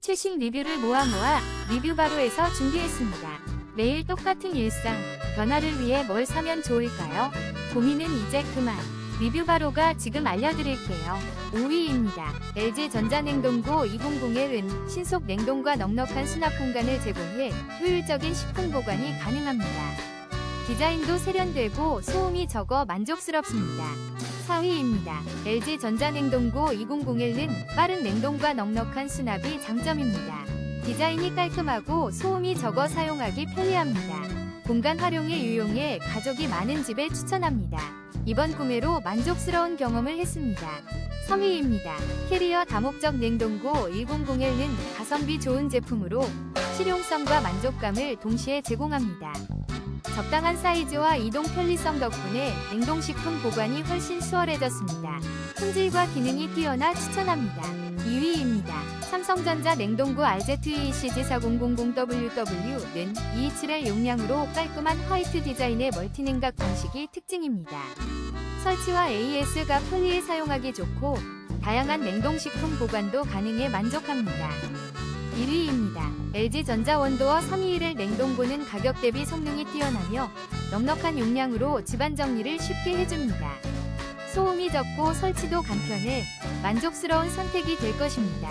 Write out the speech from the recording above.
최신 리뷰를 모아 모아 리뷰 바로에서 준비했습니다. 매일 똑같은 일상, 변화를 위해 뭘 사면 좋을까요? 고민은 이제 그만. 리뷰 바로가 지금 알려드릴게요. 5위입니다. LG 전자냉동고 2001은 신속 냉동과 넉넉한 수납 공간을 제공해 효율적인 식품 보관이 가능합니다. 디자인도 세련되고 소음이 적어 만족스럽습니다. 4위입니다. LG 전자냉동고 2001은 빠른 냉동과 넉넉한 수납이 장점입니다. 디자인이 깔끔하고 소음이 적어 사용하기 편리합니다. 공간 활용에 유용해 가족이 많은 집에 추천합니다. 이번 구매로 만족스러운 경험을 했습니다. 3위입니다. 캐리어 다목적 냉동고 1001은 가성비 좋은 제품으로 실용성과 만족감을 동시에 제공합니다. 적당한 사이즈와 이동 편리성 덕분에 냉동식품 보관이 훨씬 수월해졌습니다. 품질과 기능이 뛰어나 추천합니다. 2위입니다. 삼성전자 냉동고 RZ2ECG4000WW는 227의 용량으로 깔끔한 화이트 디자인의 멀티냉각 방식이 특징입니다. 설치와 AS가 편리해 사용하기 좋고 다양한 냉동식품 보관도 가능해 만족합니다. 1위입니다. LG전자 원도어 321의 냉동고는 가격 대비 성능이 뛰어나며 넉넉한 용량으로 집안 정리를 쉽게 해줍니다. 소음이 적고 설치도 간편해 만족스러운 선택이 될 것입니다.